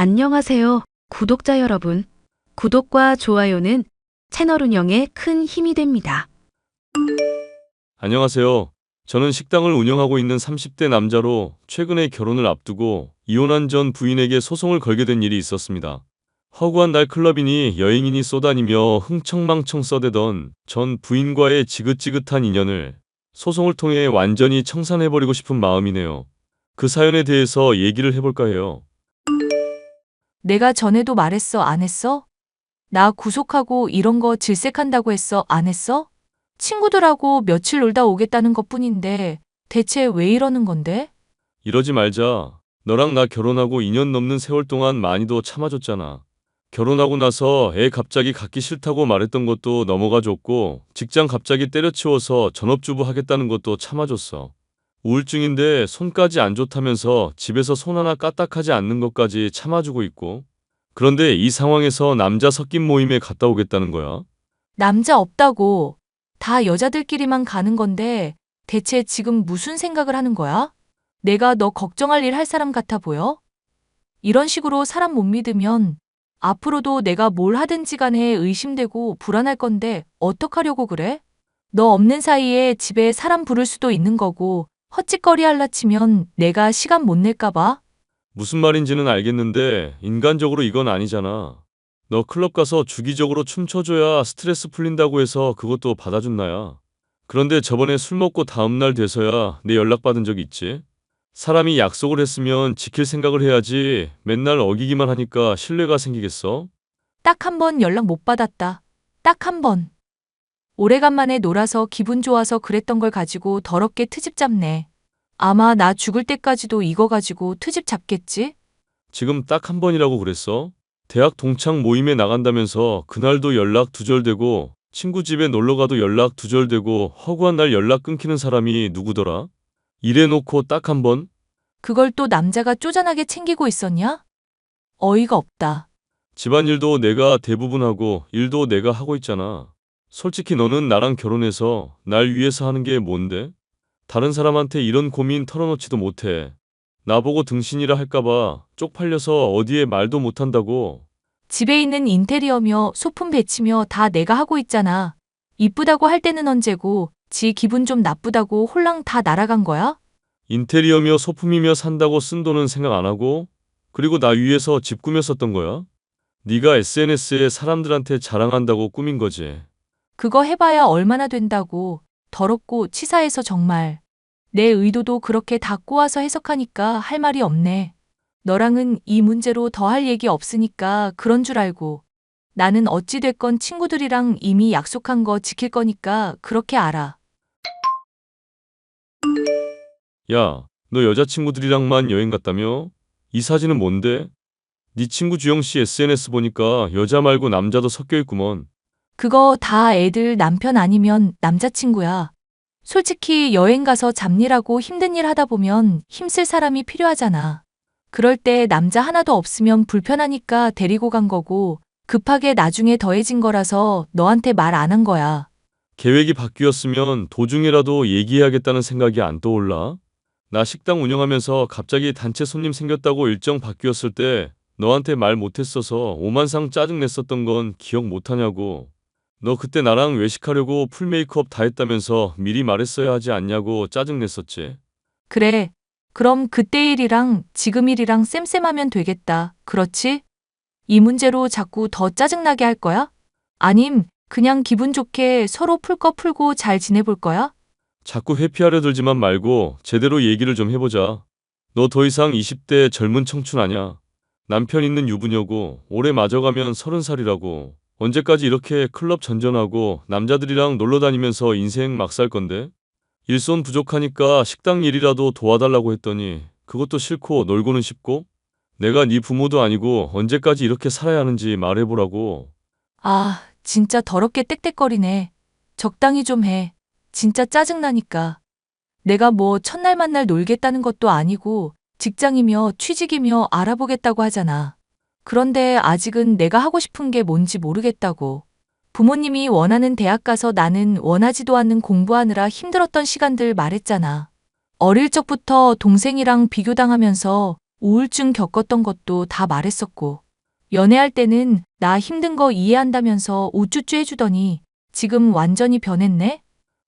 안녕하세요, 구독자 여러분. 구독과 좋아요는 채널 운영에 큰 힘이 됩니다. 안녕하세요. 저는 식당을 운영하고 있는 30대 남자로 최근에 결혼을 앞두고 이혼한 전 부인에게 소송을 걸게 된 일이 있었습니다. 허구한 날 클럽이니 여행이니 쏘다니며 흥청망청 써대던 전 부인과의 지긋지긋한 인연을 소송을 통해 완전히 청산해버리고 싶은 마음이네요. 그 사연에 대해서 얘기를 해볼까 해요. 내가 전에도 말했어, 안 했어? 나 구속하고 이런 거 질색한다고 했어, 안 했어? 친구들하고 며칠 놀다 오겠다는 것 뿐인데 대체 왜 이러는 건데? 이러지 말자. 너랑 나 결혼하고 2년 넘는 세월 동안 많이도 참아줬잖아. 결혼하고 나서 애 갑자기 갖기 싫다고 말했던 것도 넘어가 줬고, 직장 갑자기 때려치워서 전업주부 하겠다는 것도 참아줬어. 우울증인데 손까지 안 좋다면서 집에서 손 하나 까딱하지 않는 것까지 참아주고 있고. 그런데 이 상황에서 남자 섞인 모임에 갔다 오겠다는 거야? 남자 없다고. 다 여자들끼리만 가는 건데 대체 지금 무슨 생각을 하는 거야? 내가 너 걱정할 일 할 사람 같아 보여? 이런 식으로 사람 못 믿으면 앞으로도 내가 뭘 하든지 간에 의심되고 불안할 건데 어떡하려고 그래? 너 없는 사이에 집에 사람 부를 수도 있는 거고 헛짓거리 할라 치면 내가 시간 못 낼까 봐? 무슨 말인지는 알겠는데 인간적으로 이건 아니잖아. 너 클럽 가서 주기적으로 춤춰줘야 스트레스 풀린다고 해서 그것도 받아준 나야. 그런데 저번에 술 먹고 다음날 돼서야 내 연락 받은 적 있지? 사람이 약속을 했으면 지킬 생각을 해야지 맨날 어기기만 하니까 신뢰가 생기겠어? 딱 한 번 연락 못 받았다. 딱 한 번. 오래간만에 놀아서 기분 좋아서 그랬던 걸 가지고 더럽게 트집 잡네. 아마 나 죽을 때까지도 이거 가지고 트집 잡겠지? 지금 딱 한 번이라고 그랬어? 대학 동창 모임에 나간다면서 그날도 연락 두절되고 친구 집에 놀러 가도 연락 두절되고 허구한 날 연락 끊기는 사람이 누구더라? 이래놓고 딱 한 번? 그걸 또 남자가 쪼잔하게 챙기고 있었냐? 어이가 없다. 집안일도 내가 대부분 하고 일도 내가 하고 있잖아. 솔직히 너는 나랑 결혼해서 날 위해서 하는 게 뭔데? 다른 사람한테 이런 고민 털어놓지도 못해. 나보고 등신이라 할까봐 쪽팔려서 어디에 말도 못한다고. 집에 있는 인테리어며 소품 배치며 다 내가 하고 있잖아. 이쁘다고 할 때는 언제고, 지 기분 좀 나쁘다고 홀랑 다 날아간 거야? 인테리어며 소품이며 산다고 쓴 돈은 생각 안 하고 그리고 나 위해서 집 꾸몄었던 거야? 네가 SNS에 사람들한테 자랑한다고 꾸민 거지. 그거 해봐야 얼마나 된다고. 더럽고 치사해서 정말. 내 의도도 그렇게 다 꼬아서 해석하니까 할 말이 없네. 너랑은 이 문제로 더 할 얘기 없으니까 그런 줄 알고. 나는 어찌됐건 친구들이랑 이미 약속한 거 지킬 거니까 그렇게 알아. 야, 너 여자친구들이랑만 여행 갔다며? 이 사진은 뭔데? 네 친구 주영 씨 SNS 보니까 여자 말고 남자도 섞여 있구먼. 그거 다 애들 남편 아니면 남자친구야. 솔직히 여행 가서 잡일하고 힘든 일 하다 보면 힘쓸 사람이 필요하잖아. 그럴 때 남자 하나도 없으면 불편하니까 데리고 간 거고 급하게 나중에 더해진 거라서 너한테 말 안 한 거야. 계획이 바뀌었으면 도중에라도 얘기해야겠다는 생각이 안 떠올라? 나 식당 운영하면서 갑자기 단체 손님 생겼다고 일정 바뀌었을 때 너한테 말 못했어서 오만상 짜증 냈었던 건 기억 못하냐고. 너 그때 나랑 외식하려고 풀 메이크업 다 했다면서 미리 말했어야 하지 않냐고 짜증냈었지. 그래. 그럼 그때 일이랑 지금 일이랑 쌤쌤하면 되겠다. 그렇지? 이 문제로 자꾸 더 짜증나게 할 거야? 아님 그냥 기분 좋게 서로 풀 거 풀고 잘 지내볼 거야? 자꾸 회피하려 들지만 말고 제대로 얘기를 좀 해보자. 너 더 이상 20대 젊은 청춘 아냐. 남편 있는 유부녀고 올해 맞아가면 서른 살이라고. 언제까지 이렇게 클럽 전전하고 남자들이랑 놀러 다니면서 인생 막 살 건데? 일손 부족하니까 식당 일이라도 도와달라고 했더니 그것도 싫고 놀고는 싶고? 내가 네 부모도 아니고 언제까지 이렇게 살아야 하는지 말해보라고. 아, 진짜 더럽게 땡땡거리네. 적당히 좀 해. 진짜 짜증나니까. 내가 뭐 첫날 만날 놀겠다는 것도 아니고 직장이며 취직이며 알아보겠다고 하잖아. 그런데 아직은 내가 하고 싶은 게 뭔지 모르겠다고. 부모님이 원하는 대학 가서 나는 원하지도 않는 공부하느라 힘들었던 시간들 말했잖아. 어릴 적부터 동생이랑 비교당하면서 우울증 겪었던 것도 다 말했었고. 연애할 때는 나 힘든 거 이해한다면서 우쭈쭈 해주더니 지금 완전히 변했네?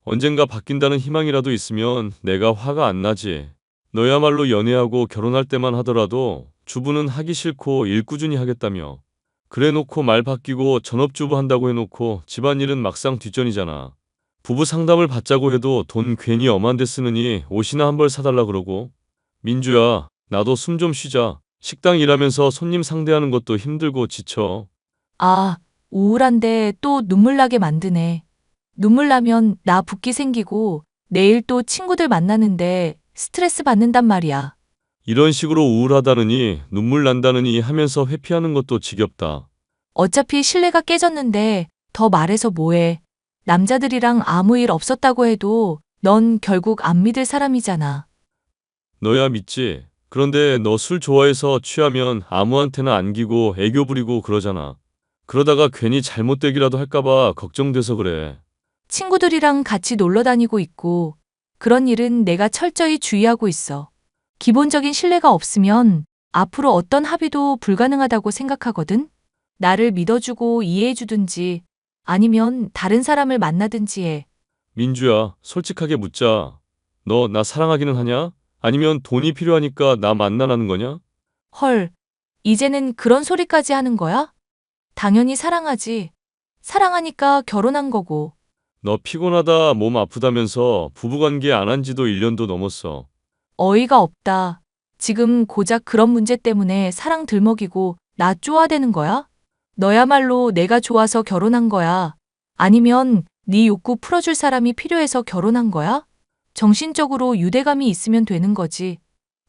언젠가 바뀐다는 희망이라도 있으면 내가 화가 안 나지. 너야말로 연애하고 결혼할 때만 하더라도 주부는 하기 싫고 일 꾸준히 하겠다며. 그래 놓고 말 바뀌고 전업주부 한다고 해놓고 집안일은 막상 뒷전이잖아. 부부 상담을 받자고 해도 돈 괜히 엄한데 쓰느니 옷이나 한 벌 사달라 그러고. 민주야, 나도 숨 좀 쉬자. 식당 일하면서 손님 상대하는 것도 힘들고 지쳐. 아, 우울한데 또 눈물 나게 만드네. 눈물 나면 나 붓기 생기고 내일 또 친구들 만나는데 스트레스 받는단 말이야. 이런 식으로 우울하다느니 눈물 난다느니 하면서 회피하는 것도 지겹다. 어차피 신뢰가 깨졌는데 더 말해서 뭐해. 남자들이랑 아무 일 없었다고 해도 넌 결국 안 믿을 사람이잖아. 너야 믿지. 그런데 너 술 좋아해서 취하면 아무한테나 안기고 애교 부리고 그러잖아. 그러다가 괜히 잘못되기라도 할까봐 걱정돼서 그래. 친구들이랑 같이 놀러 다니고 있고 그런 일은 내가 철저히 주의하고 있어. 기본적인 신뢰가 없으면 앞으로 어떤 합의도 불가능하다고 생각하거든. 나를 믿어주고 이해해주든지 아니면 다른 사람을 만나든지 해. 민주야, 솔직하게 묻자. 너 나 사랑하기는 하냐? 아니면 돈이 필요하니까 나 만나라는 거냐? 헐, 이제는 그런 소리까지 하는 거야? 당연히 사랑하지. 사랑하니까 결혼한 거고. 너 피곤하다, 몸 아프다면서 부부관계 안 한 지도 1년도 넘었어. 어이가 없다. 지금 고작 그런 문제 때문에 사랑 들먹이고 나 쪼아대는 거야? 너야말로 내가 좋아서 결혼한 거야. 아니면 네 욕구 풀어줄 사람이 필요해서 결혼한 거야? 정신적으로 유대감이 있으면 되는 거지.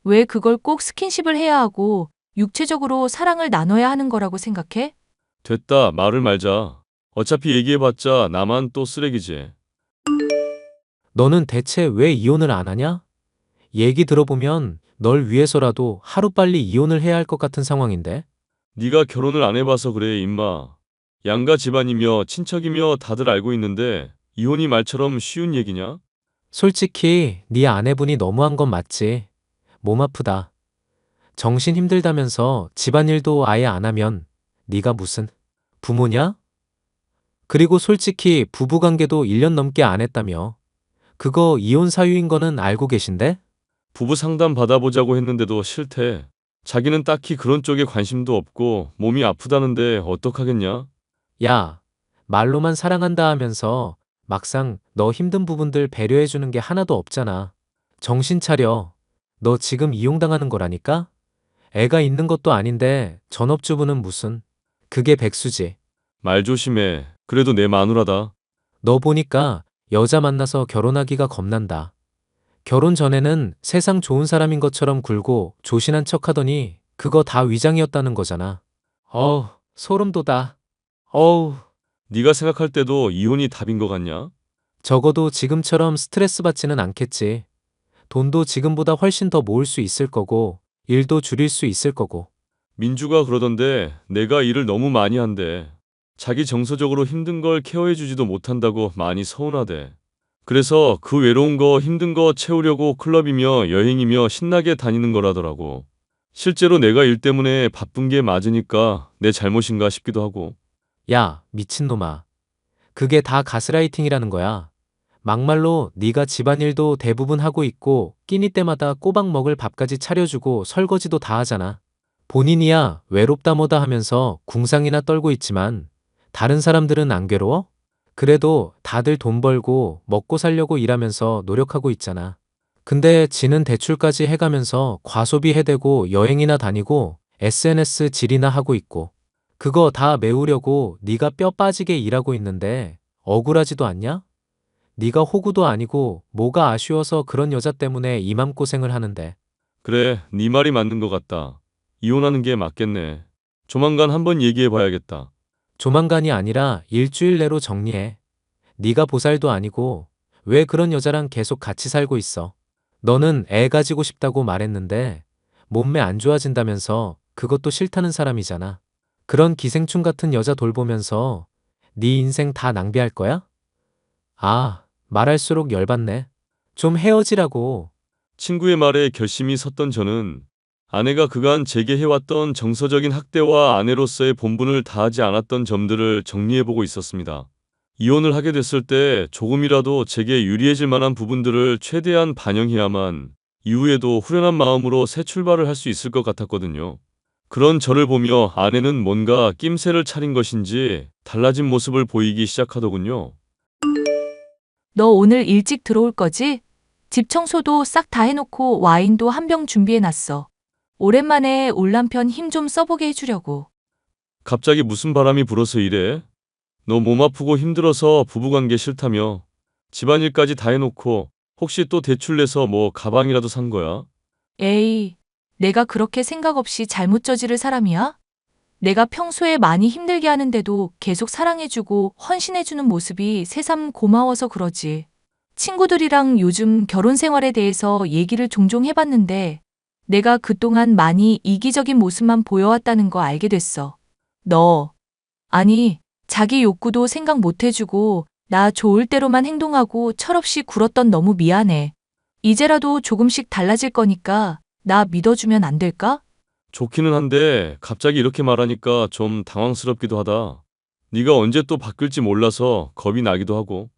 왜 그걸 꼭 스킨십을 해야 하고 육체적으로 사랑을 나눠야 하는 거라고 생각해? 됐다, 말을 말자. 어차피 얘기해봤자 나만 또 쓰레기지. 너는 대체 왜 이혼을 안 하냐? 얘기 들어보면 널 위해서라도 하루빨리 이혼을 해야 할 것 같은 상황인데? 네가 결혼을 안 해봐서 그래, 임마. 양가 집안이며 친척이며 다들 알고 있는데 이혼이 말처럼 쉬운 얘기냐? 솔직히 네 아내분이 너무한 건 맞지. 몸 아프다. 정신 힘들다면서 집안일도 아예 안 하면 네가 무슨 부모냐? 그리고 솔직히 부부관계도 1년 넘게 안 했다며. 그거 이혼 사유인 거는 알고 계신데? 부부 상담 받아보자고 했는데도 싫대. 자기는 딱히 그런 쪽에 관심도 없고 몸이 아프다는데 어떡하겠냐? 야, 말로만 사랑한다 하면서 막상 너 힘든 부분들 배려해주는 게 하나도 없잖아. 정신 차려. 너 지금 이용당하는 거라니까? 애가 있는 것도 아닌데 전업주부는 무슨. 그게 백수지. 말 조심해. 그래도 내 마누라다. 너 보니까 여자 만나서 결혼하기가 겁난다. 결혼 전에는 세상 좋은 사람인 것처럼 굴고 조신한 척 하더니 그거 다 위장이었다는 거잖아. 어우, 소름 돋아. 어우. 네가 생각할 때도 이혼이 답인 것 같냐? 적어도 지금처럼 스트레스 받지는 않겠지. 돈도 지금보다 훨씬 더 모을 수 있을 거고, 일도 줄일 수 있을 거고. 민주가 그러던데 내가 일을 너무 많이 한대. 자기 정서적으로 힘든 걸 케어해주지도 못한다고 많이 서운하대. 그래서 그 외로운 거 힘든 거 채우려고 클럽이며 여행이며 신나게 다니는 거라더라고. 실제로 내가 일 때문에 바쁜 게 맞으니까 내 잘못인가 싶기도 하고. 야, 미친놈아. 그게 다 가스라이팅이라는 거야. 막말로 네가 집안일도 대부분 하고 있고 끼니 때마다 꼬박 먹을 밥까지 차려주고 설거지도 다 하잖아. 본인이야 외롭다 뭐다 하면서 궁상이나 떨고 있지만 다른 사람들은 안 괴로워? 그래도 다들 돈 벌고 먹고 살려고 일하면서 노력하고 있잖아. 근데 지는 대출까지 해가면서 과소비 해대고 여행이나 다니고 SNS 질이나 하고 있고 그거 다 메우려고 네가 뼈 빠지게 일하고 있는데 억울하지도 않냐? 네가 호구도 아니고 뭐가 아쉬워서 그런 여자 때문에 이 맘고생을 하는데 그래, 네 말이 맞는 것 같다. 이혼하는 게 맞겠네. 조만간 한번 얘기해 봐야겠다. 조만간이 아니라 일주일 내로 정리해. 네가 보살도 아니고 왜 그런 여자랑 계속 같이 살고 있어? 너는 애 가지고 싶다고 말했는데 몸매 안 좋아진다면서 그것도 싫다는 사람이잖아. 그런 기생충 같은 여자 돌보면서 네 인생 다 낭비할 거야? 아, 말할수록 열받네. 좀 헤어지라고. 친구의 말에 결심이 섰던 저는 아내가 그간 제게 해왔던 정서적인 학대와 아내로서의 본분을 다하지 않았던 점들을 정리해보고 있었습니다. 이혼을 하게 됐을 때 조금이라도 제게 유리해질 만한 부분들을 최대한 반영해야만 이후에도 후련한 마음으로 새 출발을 할 수 있을 것 같았거든요. 그런 저를 보며 아내는 뭔가 낌새를 차린 것인지 달라진 모습을 보이기 시작하더군요. 너 오늘 일찍 들어올 거지? 집 청소도 싹 다 해놓고 와인도 한 병 준비해놨어. 오랜만에 올 남편 힘 좀 써보게 해주려고. 갑자기 무슨 바람이 불어서 이래? 너 몸 아프고 힘들어서 부부관계 싫다며 집안일까지 다 해놓고 혹시 또 대출 내서 뭐 가방이라도 산 거야? 에이, 내가 그렇게 생각 없이 잘못 저지를 사람이야? 내가 평소에 많이 힘들게 하는데도 계속 사랑해주고 헌신해주는 모습이 새삼 고마워서 그러지. 친구들이랑 요즘 결혼 생활에 대해서 얘기를 종종 해봤는데 내가 그동안 많이 이기적인 모습만 보여왔다는 거 알게 됐어. 너, 아니, 자기 욕구도 생각 못 해주고 나 좋을 대로만 행동하고 철없이 굴었던 너무 미안해. 이제라도 조금씩 달라질 거니까 나 믿어주면 안 될까? 좋기는 한데 갑자기 이렇게 말하니까 좀 당황스럽기도 하다. 네가 언제 또 바뀔지 몰라서 겁이 나기도 하고.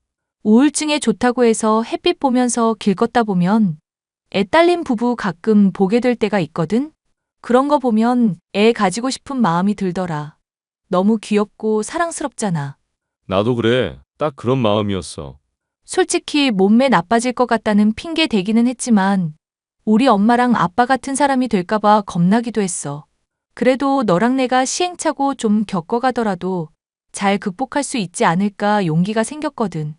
우울증에 좋다고 해서 햇빛 보면서 길 걷다 보면 애 딸린 부부 가끔 보게 될 때가 있거든? 그런 거 보면 애 가지고 싶은 마음이 들더라. 너무 귀엽고 사랑스럽잖아. 나도 그래. 딱 그런 마음이었어. 솔직히 몸매 나빠질 것 같다는 핑계 대기는 했지만 우리 엄마랑 아빠 같은 사람이 될까봐 겁나기도 했어. 그래도 너랑 내가 시행착오 좀 겪어가더라도 잘 극복할 수 있지 않을까 용기가 생겼거든.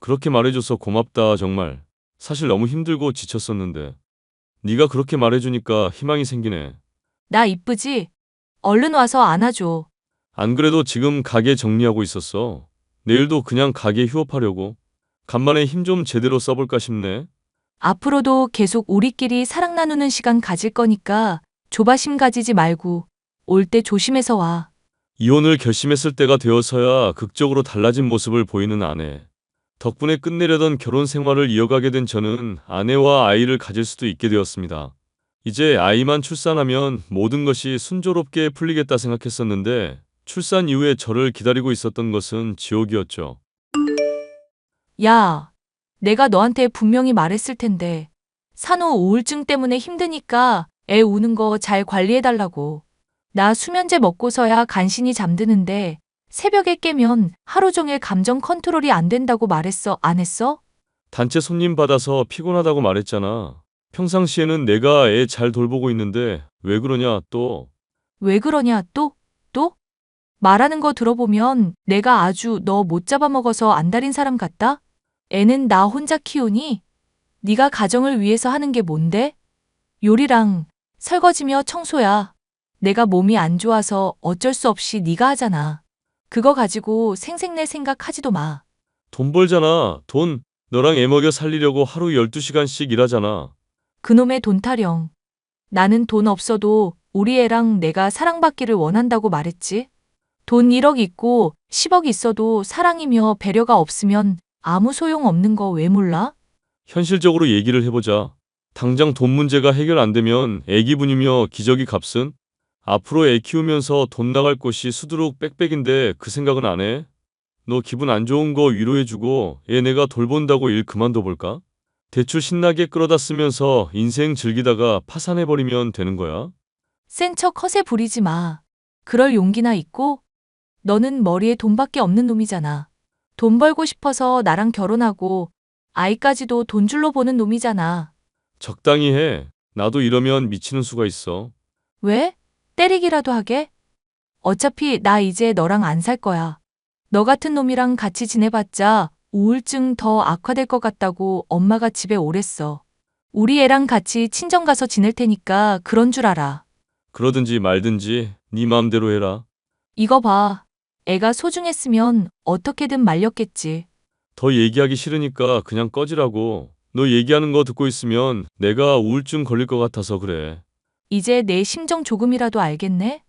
그렇게 말해줘서 고맙다 정말. 사실 너무 힘들고 지쳤었는데. 네가 그렇게 말해주니까 희망이 생기네. 나 이쁘지? 얼른 와서 안아줘. 안 그래도 지금 가게 정리하고 있었어. 내일도 그냥 가게 휴업하려고. 간만에 힘 좀 제대로 써볼까 싶네. 앞으로도 계속 우리끼리 사랑 나누는 시간 가질 거니까 조바심 가지지 말고 올 때 조심해서 와. 이혼을 결심했을 때가 되어서야 극적으로 달라진 모습을 보이는 아내. 덕분에 끝내려던 결혼 생활을 이어가게 된 저는 아내와 아이를 가질 수도 있게 되었습니다. 이제 아이만 출산하면 모든 것이 순조롭게 풀리겠다 생각했었는데 출산 이후에 저를 기다리고 있었던 것은 지옥이었죠. 야, 내가 너한테 분명히 말했을 텐데 산후 우울증 때문에 힘드니까 애 우는 거 잘 관리해달라고. 나 수면제 먹고서야 간신히 잠드는데 새벽에 깨면 하루 종일 감정 컨트롤이 안 된다고 말했어, 안 했어? 단체 손님 받아서 피곤하다고 말했잖아. 평상시에는 내가 애 잘 돌보고 있는데 왜 그러냐 또. 왜 그러냐, 또? 또? 말하는 거 들어보면 내가 아주 너 못 잡아먹어서 안달인 사람 같다? 애는 나 혼자 키우니? 네가 가정을 위해서 하는 게 뭔데? 요리랑 설거지며 청소야. 내가 몸이 안 좋아서 어쩔 수 없이 네가 하잖아. 그거 가지고 생색낼 생각 하지도 마. 돈 벌잖아. 돈. 너랑 애 먹여 살리려고 하루 12시간씩 일하잖아. 그놈의 돈 타령. 나는 돈 없어도 우리 애랑 내가 사랑받기를 원한다고 말했지. 돈 1억 있고 10억 있어도 사랑이며 배려가 없으면 아무 소용 없는 거 왜 몰라? 현실적으로 얘기를 해보자. 당장 돈 문제가 해결 안 되면 애기분이며 기저귀 값은? 앞으로 애 키우면서 돈 나갈 곳이 수두룩 빽빽인데 그 생각은 안 해? 너 기분 안 좋은 거 위로해주고 애 내가 돌본다고 일 그만둬 볼까? 대출 신나게 끌어다 쓰면서 인생 즐기다가 파산해버리면 되는 거야? 센 척 허세 부리지 마. 그럴 용기나 있고? 너는 머리에 돈밖에 없는 놈이잖아. 돈 벌고 싶어서 나랑 결혼하고 아이까지도 돈 줄로 보는 놈이잖아. 적당히 해. 나도 이러면 미치는 수가 있어. 왜? 때리기라도 하게? 어차피 나 이제 너랑 안 살 거야. 너 같은 놈이랑 같이 지내봤자 우울증 더 악화될 것 같다고 엄마가 집에 오랬어. 우리 애랑 같이 친정 가서 지낼 테니까 그런 줄 알아. 그러든지 말든지 네 마음대로 해라. 이거 봐. 애가 소중했으면 어떻게든 말렸겠지. 더 얘기하기 싫으니까 그냥 꺼지라고. 너 얘기하는 거 듣고 있으면 내가 우울증 걸릴 것 같아서 그래. 이제 내 심정 조금이라도 알겠네?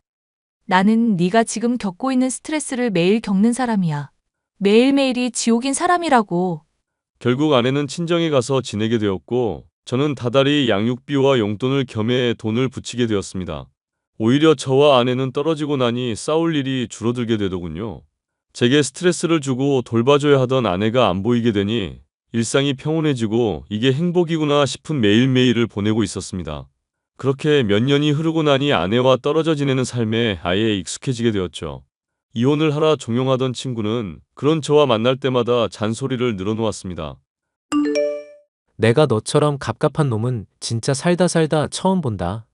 나는 네가 지금 겪고 있는 스트레스를 매일 겪는 사람이야. 매일매일이 지옥인 사람이라고. 결국 아내는 친정에 가서 지내게 되었고 저는 다달이 양육비와 용돈을 겸해 돈을 붙이게 되었습니다. 오히려 저와 아내는 떨어지고 나니 싸울 일이 줄어들게 되더군요. 제게 스트레스를 주고 돌봐줘야 하던 아내가 안 보이게 되니 일상이 평온해지고 이게 행복이구나 싶은 매일매일을 보내고 있었습니다. 그렇게 몇 년이 흐르고 나니 아내와 떨어져 지내는 삶에 아예 익숙해지게 되었죠. 이혼을 하라 종용하던 친구는 그런 저와 만날 때마다 잔소리를 늘어놓았습니다. 내가 너처럼 갑갑한 놈은 진짜 살다 살다 처음 본다.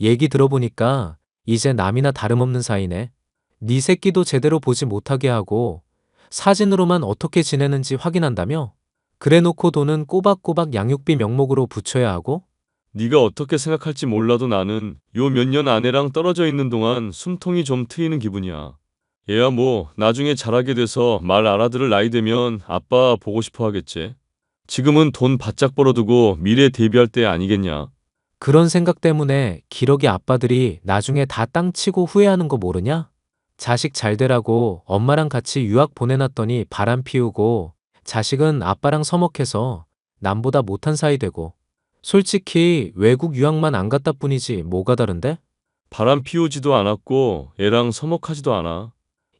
얘기 들어보니까 이제 남이나 다름없는 사이네. 네 새끼도 제대로 보지 못하게 하고 사진으로만 어떻게 지내는지 확인한다며? 그래놓고 돈은 꼬박꼬박 양육비 명목으로 붙여야 하고? 네가 어떻게 생각할지 몰라도 나는 요 몇 년 아내랑 떨어져 있는 동안 숨통이 좀 트이는 기분이야. 얘야 뭐 나중에 잘하게 돼서 말 알아들을 나이 되면 아빠 보고 싶어 하겠지. 지금은 돈 바짝 벌어두고 미래 대비할 때 아니겠냐. 그런 생각 때문에 기러기 아빠들이 나중에 다 땅 치고 후회하는 거 모르냐? 자식 잘 되라고 엄마랑 같이 유학 보내놨더니 바람 피우고 자식은 아빠랑 서먹해서 남보다 못한 사이 되고 솔직히 외국 유학만 안 갔다 뿐이지 뭐가 다른데? 바람 피우지도 않았고 애랑 서먹하지도 않아.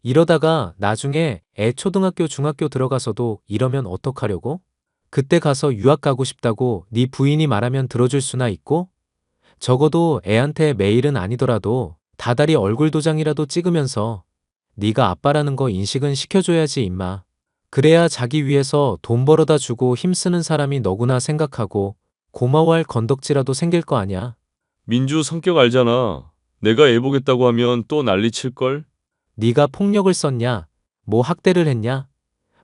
이러다가 나중에 애 초등학교 중학교 들어가서도 이러면 어떡하려고? 그때 가서 유학 가고 싶다고 네 부인이 말하면 들어줄 수나 있고? 적어도 애한테 매일은 아니더라도 다달이 얼굴 도장이라도 찍으면서 네가 아빠라는 거 인식은 시켜줘야지 임마. 그래야 자기 위해서 돈 벌어다 주고 힘쓰는 사람이 너구나 생각하고 고마워할 건덕지라도 생길 거 아냐. 민주 성격 알잖아. 내가 애 보겠다고 하면 또 난리 칠걸? 네가 폭력을 썼냐? 뭐 학대를 했냐?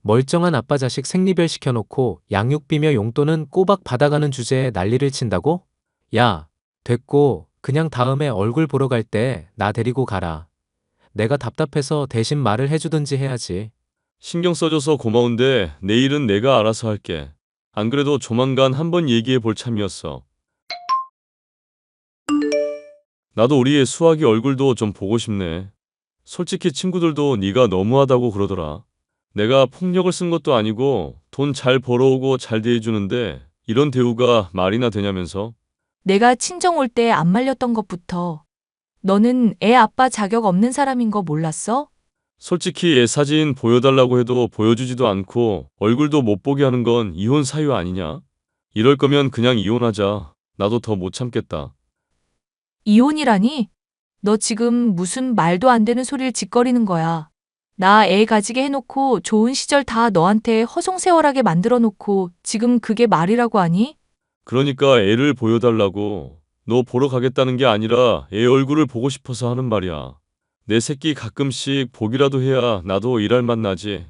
멀쩡한 아빠 자식 생리별 시켜놓고 양육비며 용돈은 꼬박 받아가는 주제에 난리를 친다고? 야, 됐고 그냥 다음에 얼굴 보러 갈 때 나 데리고 가라. 내가 답답해서 대신 말을 해주든지 해야지. 신경 써줘서 고마운데 내일은 내가 알아서 할게. 안 그래도 조만간 한번 얘기해 볼 참이었어. 나도 우리 애 수학이 얼굴도 좀 보고 싶네. 솔직히 친구들도 네가 너무하다고 그러더라. 내가 폭력을 쓴 것도 아니고 돈 잘 벌어오고 잘 대해주는데 이런 대우가 말이나 되냐면서. 내가 친정 올 때 안 말렸던 것부터 너는 애 아빠 자격 없는 사람인 거 몰랐어? 솔직히 애 사진 보여달라고 해도 보여주지도 않고 얼굴도 못 보게 하는 건 이혼 사유 아니냐? 이럴 거면 그냥 이혼하자. 나도 더 못 참겠다. 이혼이라니? 너 지금 무슨 말도 안 되는 소리를 짓거리는 거야. 나 애 가지게 해놓고 좋은 시절 다 너한테 허송세월하게 만들어 놓고 지금 그게 말이라고 하니? 그러니까 애를 보여달라고. 너 보러 가겠다는 게 아니라 애 얼굴을 보고 싶어서 하는 말이야. 내 새끼 가끔씩 보기라도 해야 나도 일할 맛 나지.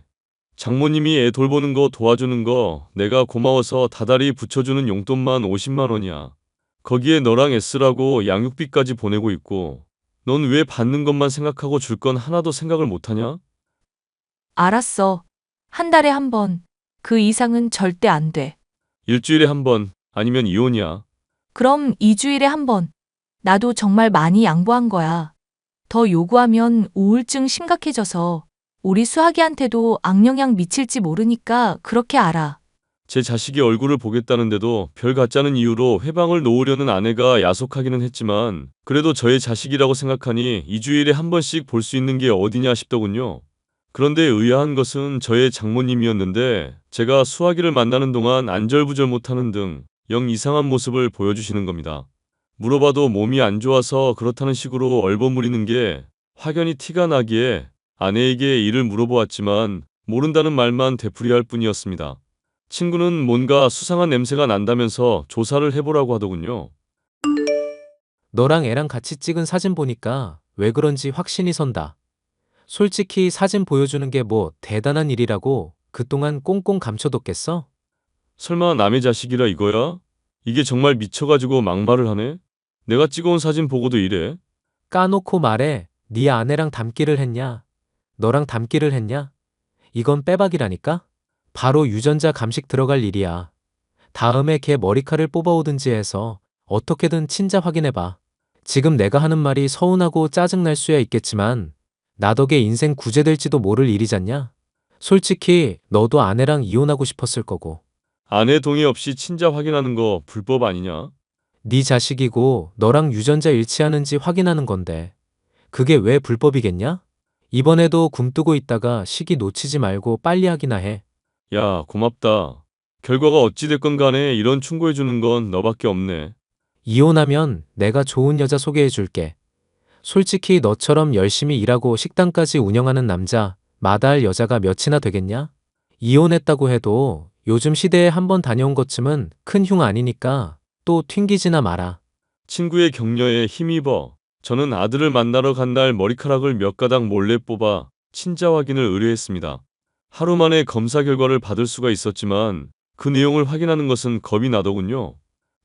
장모님이 애 돌보는 거 도와주는 거 내가 고마워서 다달이 붙여주는 용돈만 50만 원이야. 거기에 너랑 애쓰라고 양육비까지 보내고 있고 넌 왜 받는 것만 생각하고 줄 건 하나도 생각을 못하냐? 알았어. 한 달에 한 번. 그 이상은 절대 안 돼. 일주일에 한 번 아니면 이혼이야. 그럼 2주일에 한 번. 나도 정말 많이 양보한 거야. 더 요구하면 우울증 심각해져서 우리 수학이한테도 악영향 미칠지 모르니까 그렇게 알아. 제 자식의 얼굴을 보겠다는데도 별 같자는 이유로 회방을 놓으려는 아내가 야속하기는 했지만 그래도 저의 자식이라고 생각하니 2주일에 한 번씩 볼 수 있는 게 어디냐 싶더군요. 그런데 의아한 것은 저의 장모님이었는데 제가 수화기를 만나는 동안 안절부절 못하는 등 영 이상한 모습을 보여주시는 겁니다. 물어봐도 몸이 안 좋아서 그렇다는 식으로 얼버무리는 게 확연히 티가 나기에 아내에게 이를 물어보았지만 모른다는 말만 되풀이할 뿐이었습니다. 친구는 뭔가 수상한 냄새가 난다면서 조사를 해보라고 하더군요. 너랑 애랑 같이 찍은 사진 보니까 왜 그런지 확신이 선다. 솔직히 사진 보여주는 게 뭐 대단한 일이라고 그동안 꽁꽁 감춰뒀겠어? 설마 남의 자식이라 이거야? 이게 정말 미쳐가지고 막말을 하네? 내가 찍어온 사진 보고도 이래? 까놓고 말해. 네 아내랑 담기를 했냐? 너랑 담기를 했냐? 이건 빼박이라니까? 바로 유전자 감식 들어갈 일이야. 다음에 걔 머리칼을 뽑아오든지 해서 어떻게든 친자 확인해봐. 지금 내가 하는 말이 서운하고 짜증날 수야 있겠지만 나 덕에 인생 구제될지도 모를 일이잖냐? 솔직히 너도 아내랑 이혼하고 싶었을 거고. 아내 동의 없이 친자 확인하는 거 불법 아니냐? 네 자식이고 너랑 유전자 일치하는지 확인하는 건데 그게 왜 불법이겠냐? 이번에도 굼뜨고 있다가 시기 놓치지 말고 빨리 하기나 해. 야, 고맙다. 결과가 어찌됐건 간에 이런 충고해주는 건 너밖에 없네. 이혼하면 내가 좋은 여자 소개해 줄게. 솔직히 너처럼 열심히 일하고 식당까지 운영하는 남자 마다할 여자가 몇이나 되겠냐? 이혼했다고 해도 요즘 시대에 한 번 다녀온 것쯤은 큰 흉 아니니까 또 튕기지나 마라. 친구의 격려에 힘입어 저는 아들을 만나러 간 날 머리카락을 몇 가닥 몰래 뽑아 친자 확인을 의뢰했습니다. 하루 만에 검사 결과를 받을 수가 있었지만 그 내용을 확인하는 것은 겁이 나더군요.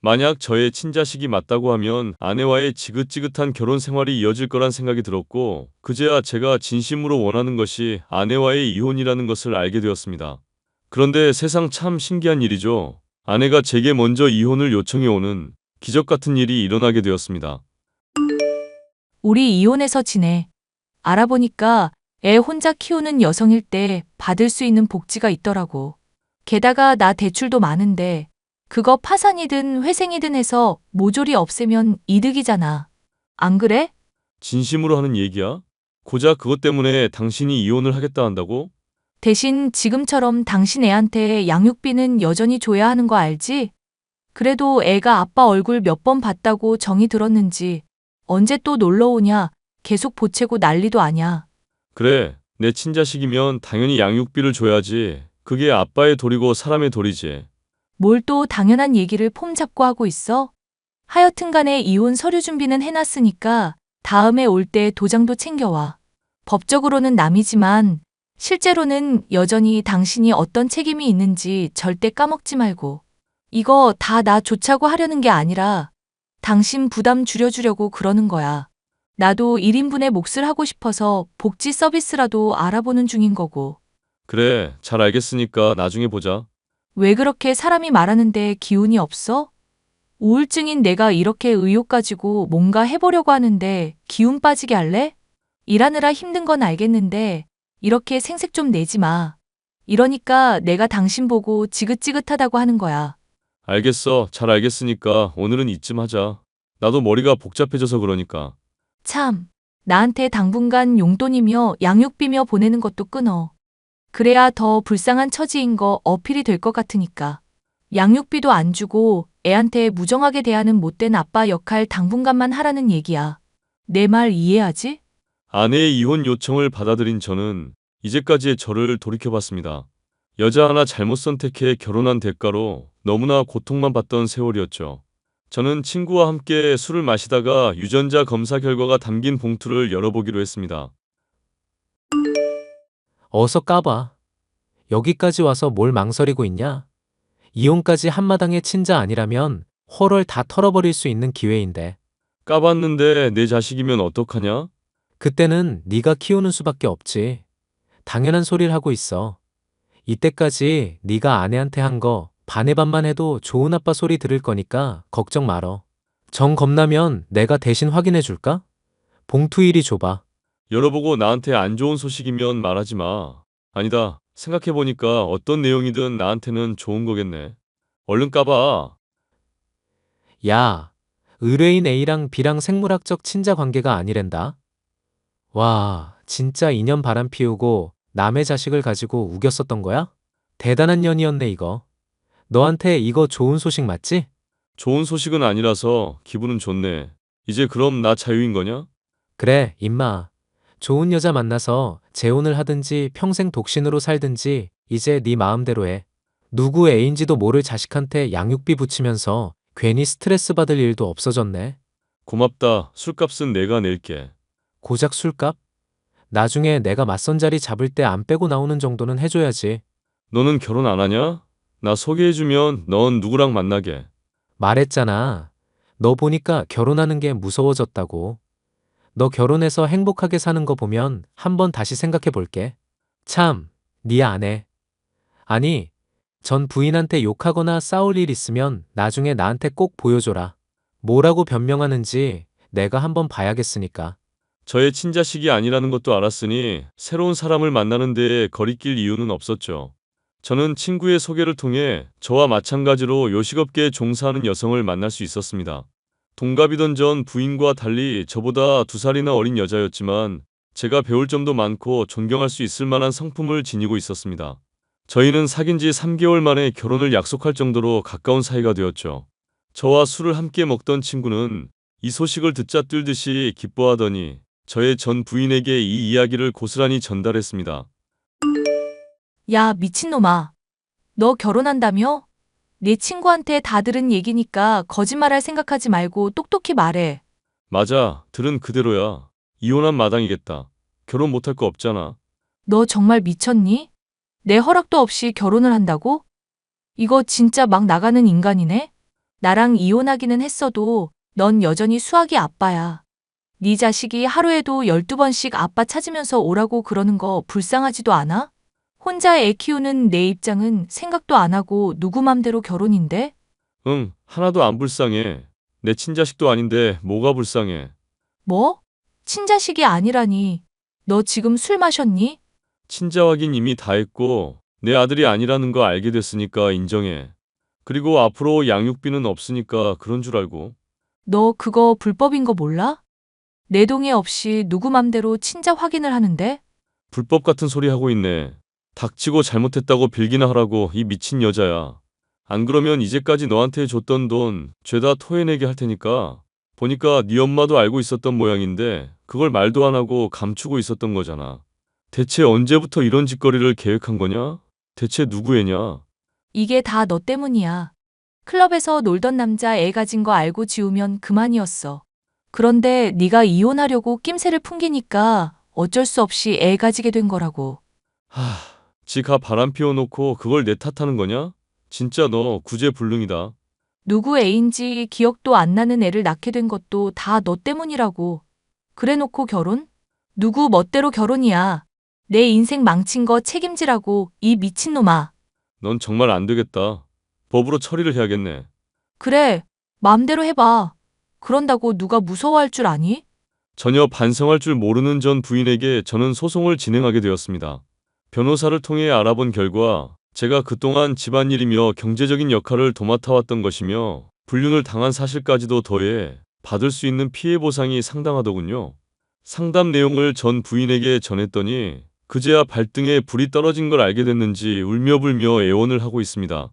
만약 저의 친자식이 맞다고 하면 아내와의 지긋지긋한 결혼 생활이 이어질 거란 생각이 들었고 그제야 제가 진심으로 원하는 것이 아내와의 이혼이라는 것을 알게 되었습니다. 그런데 세상 참 신기한 일이죠. 아내가 제게 먼저 이혼을 요청해 오는 기적 같은 일이 일어나게 되었습니다. 우리 이혼해서 지내. 알아보니까 애 혼자 키우는 여성일 때 받을 수 있는 복지가 있더라고. 게다가 나 대출도 많은데 그거 파산이든 회생이든 해서 모조리 없애면 이득이잖아. 안 그래? 진심으로 하는 얘기야? 고작 그것 때문에 당신이 이혼을 하겠다 한다고? 대신 지금처럼 당신 애한테 양육비는 여전히 줘야 하는 거 알지? 그래도 애가 아빠 얼굴 몇 번 봤다고 정이 들었는지 언제 또 놀러 오냐 계속 보채고 난리도 아냐. 그래, 내 친자식이면 당연히 양육비를 줘야지. 그게 아빠의 도리고 사람의 도리지. 뭘 또 당연한 얘기를 폼 잡고 하고 있어? 하여튼 간에 이혼 서류 준비는 해놨으니까 다음에 올 때 도장도 챙겨와. 법적으로는 남이지만 실제로는 여전히 당신이 어떤 책임이 있는지 절대 까먹지 말고. 이거 다 나 좋자고 하려는 게 아니라 당신 부담 줄여주려고 그러는 거야. 나도 1인분의 몫을 하고 싶어서 복지 서비스라도 알아보는 중인 거고. 그래, 잘 알겠으니까 나중에 보자. 왜 그렇게 사람이 말하는데 기운이 없어? 우울증인 내가 이렇게 의욕 가지고 뭔가 해보려고 하는데 기운 빠지게 할래? 일하느라 힘든 건 알겠는데 이렇게 생색 좀 내지 마. 이러니까 내가 당신 보고 지긋지긋하다고 하는 거야. 알겠어, 잘 알겠으니까 오늘은 이쯤 하자. 나도 머리가 복잡해져서 그러니까. 참, 나한테 당분간 용돈이며 양육비며 보내는 것도 끊어. 그래야 더 불쌍한 처지인 거 어필이 될 것 같으니까. 양육비도 안 주고 애한테 무정하게 대하는 못된 아빠 역할 당분간만 하라는 얘기야. 내 말 이해하지? 아내의 이혼 요청을 받아들인 저는 이제까지의 저를 돌이켜봤습니다. 여자 하나 잘못 선택해 결혼한 대가로 너무나 고통만 받던 세월이었죠. 저는 친구와 함께 술을 마시다가 유전자 검사 결과가 담긴 봉투를 열어보기로 했습니다. 어서 까봐. 여기까지 와서 뭘 망설이고 있냐? 이혼까지 한마당의 친자 아니라면 홀월 다 털어버릴 수 있는 기회인데. 까봤는데 내 자식이면 어떡하냐? 그때는 네가 키우는 수밖에 없지. 당연한 소리를 하고 있어. 이때까지 네가 아내한테 한 거 반의 반만 해도 좋은 아빠 소리 들을 거니까 걱정 말어. 정 겁나면 내가 대신 확인해 줄까? 봉투 일이 줘봐. 열어보고 나한테 안 좋은 소식이면 말하지 마. 아니다. 생각해보니까 어떤 내용이든 나한테는 좋은 거겠네. 얼른 까봐. 야, 의뢰인 A랑 B랑 생물학적 친자 관계가 아니랜다. 와, 진짜 인연 바람 피우고 남의 자식을 가지고 우겼었던 거야? 대단한 년이었네, 이거. 너한테 이거 좋은 소식 맞지? 좋은 소식은 아니라서 기분은 좋네. 이제 그럼 나 자유인 거냐? 그래, 임마. 좋은 여자 만나서 재혼을 하든지 평생 독신으로 살든지 이제 네 마음대로 해. 누구 애인지도 모를 자식한테 양육비 붙이면서 괜히 스트레스 받을 일도 없어졌네. 고맙다. 술값은 내가 낼게. 고작 술값? 나중에 내가 맞선 자리 잡을 때 안 빼고 나오는 정도는 해줘야지. 너는 결혼 안 하냐? 나 소개해주면 넌 누구랑 만나게? 말했잖아. 너 보니까 결혼하는 게 무서워졌다고. 너 결혼해서 행복하게 사는 거 보면 한번 다시 생각해 볼게. 참, 네 아내. 아니, 전 부인한테 욕하거나 싸울 일 있으면 나중에 나한테 꼭 보여줘라. 뭐라고 변명하는지 내가 한번 봐야겠으니까. 저의 친자식이 아니라는 것도 알았으니 새로운 사람을 만나는 데에 거리낄 이유는 없었죠. 저는 친구의 소개를 통해 저와 마찬가지로 요식업계에 종사하는 여성을 만날 수 있었습니다. 동갑이던 전 부인과 달리 저보다 두 살이나 어린 여자였지만 제가 배울 점도 많고 존경할 수 있을 만한 성품을 지니고 있었습니다. 저희는 사귄 지 3개월 만에 결혼을 약속할 정도로 가까운 사이가 되었죠. 저와 술을 함께 먹던 친구는 이 소식을 듣자 뜰듯이 기뻐하더니 저의 전 부인에게 이 이야기를 고스란히 전달했습니다. 야, 미친놈아. 너 결혼한다며? 내 친구한테 다 들은 얘기니까 거짓말할 생각하지 말고 똑똑히 말해. 맞아, 들은 그대로야. 이혼한 마당이겠다. 결혼 못할 거 없잖아. 너 정말 미쳤니? 내 허락도 없이 결혼을 한다고? 이거 진짜 막 나가는 인간이네? 나랑 이혼하기는 했어도 넌 여전히 수학이 아빠야. 네 자식이 하루에도 12번씩 아빠 찾으면서 오라고 그러는 거 불쌍하지도 않아? 혼자 애 키우는 내 입장은 생각도 안 하고 누구 맘대로 결혼인데? 응, 하나도 안 불쌍해. 내 친자식도 아닌데 뭐가 불쌍해. 뭐? 친자식이 아니라니. 너 지금 술 마셨니? 친자 확인 이미 다 했고 내 아들이 아니라는 거 알게 됐으니까 인정해. 그리고 앞으로 양육비는 없으니까 그런 줄 알고. 너 그거 불법인 거 몰라? 내 동의 없이 누구 맘대로 친자 확인을 하는데? 불법 같은 소리 하고 있네. 닥치고 잘못했다고 빌기나 하라고 이 미친 여자야. 안 그러면 이제까지 너한테 줬던 돈 죄다 토해내게 할 테니까. 보니까 네 엄마도 알고 있었던 모양인데 그걸 말도 안 하고 감추고 있었던 거잖아. 대체 언제부터 이런 짓거리를 계획한 거냐? 대체 누구 애냐? 이게 다 너 때문이야. 클럽에서 놀던 남자 애 가진 거 알고 지우면 그만이었어. 그런데 네가 이혼하려고 낌새를 풍기니까 어쩔 수 없이 애 가지게 된 거라고. 하, 지가 바람 피워놓고 그걸 내 탓하는 거냐? 진짜 너 구제불능이다. 누구 애인지 기억도 안 나는 애를 낳게 된 것도 다 너 때문이라고. 그래 놓고 결혼? 누구 멋대로 결혼이야. 내 인생 망친 거 책임지라고 이 미친놈아. 넌 정말 안 되겠다. 법으로 처리를 해야겠네. 그래, 마음대로 해봐. 그런다고 누가 무서워할 줄 아니? 전혀 반성할 줄 모르는 전 부인에게 저는 소송을 진행하게 되었습니다. 변호사를 통해 알아본 결과 제가 그동안 집안일이며 경제적인 역할을 도맡아왔던 것이며 불륜을 당한 사실까지도 더해 받을 수 있는 피해 보상이 상당하더군요. 상담 내용을 전 부인에게 전했더니 그제야 발등에 불이 떨어진 걸 알게 됐는지 울며불며 애원을 하고 있습니다.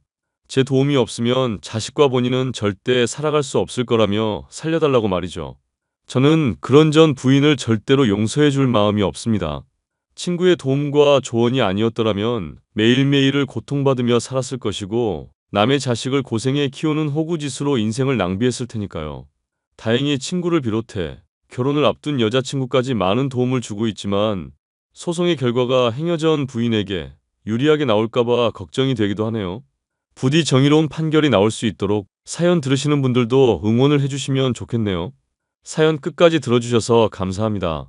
제 도움이 없으면 자식과 본인은 절대 살아갈 수 없을 거라며 살려달라고 말이죠. 저는 그런 전 부인을 절대로 용서해 줄 마음이 없습니다. 친구의 도움과 조언이 아니었더라면 매일매일을 고통받으며 살았을 것이고 남의 자식을 고생해 키우는 호구짓으로 인생을 낭비했을 테니까요. 다행히 친구를 비롯해 결혼을 앞둔 여자친구까지 많은 도움을 주고 있지만 소송의 결과가 행여전 부인에게 유리하게 나올까봐 걱정이 되기도 하네요. 부디 정의로운 판결이 나올 수 있도록 사연 들으시는 분들도 응원을 해주시면 좋겠네요. 사연 끝까지 들어주셔서 감사합니다.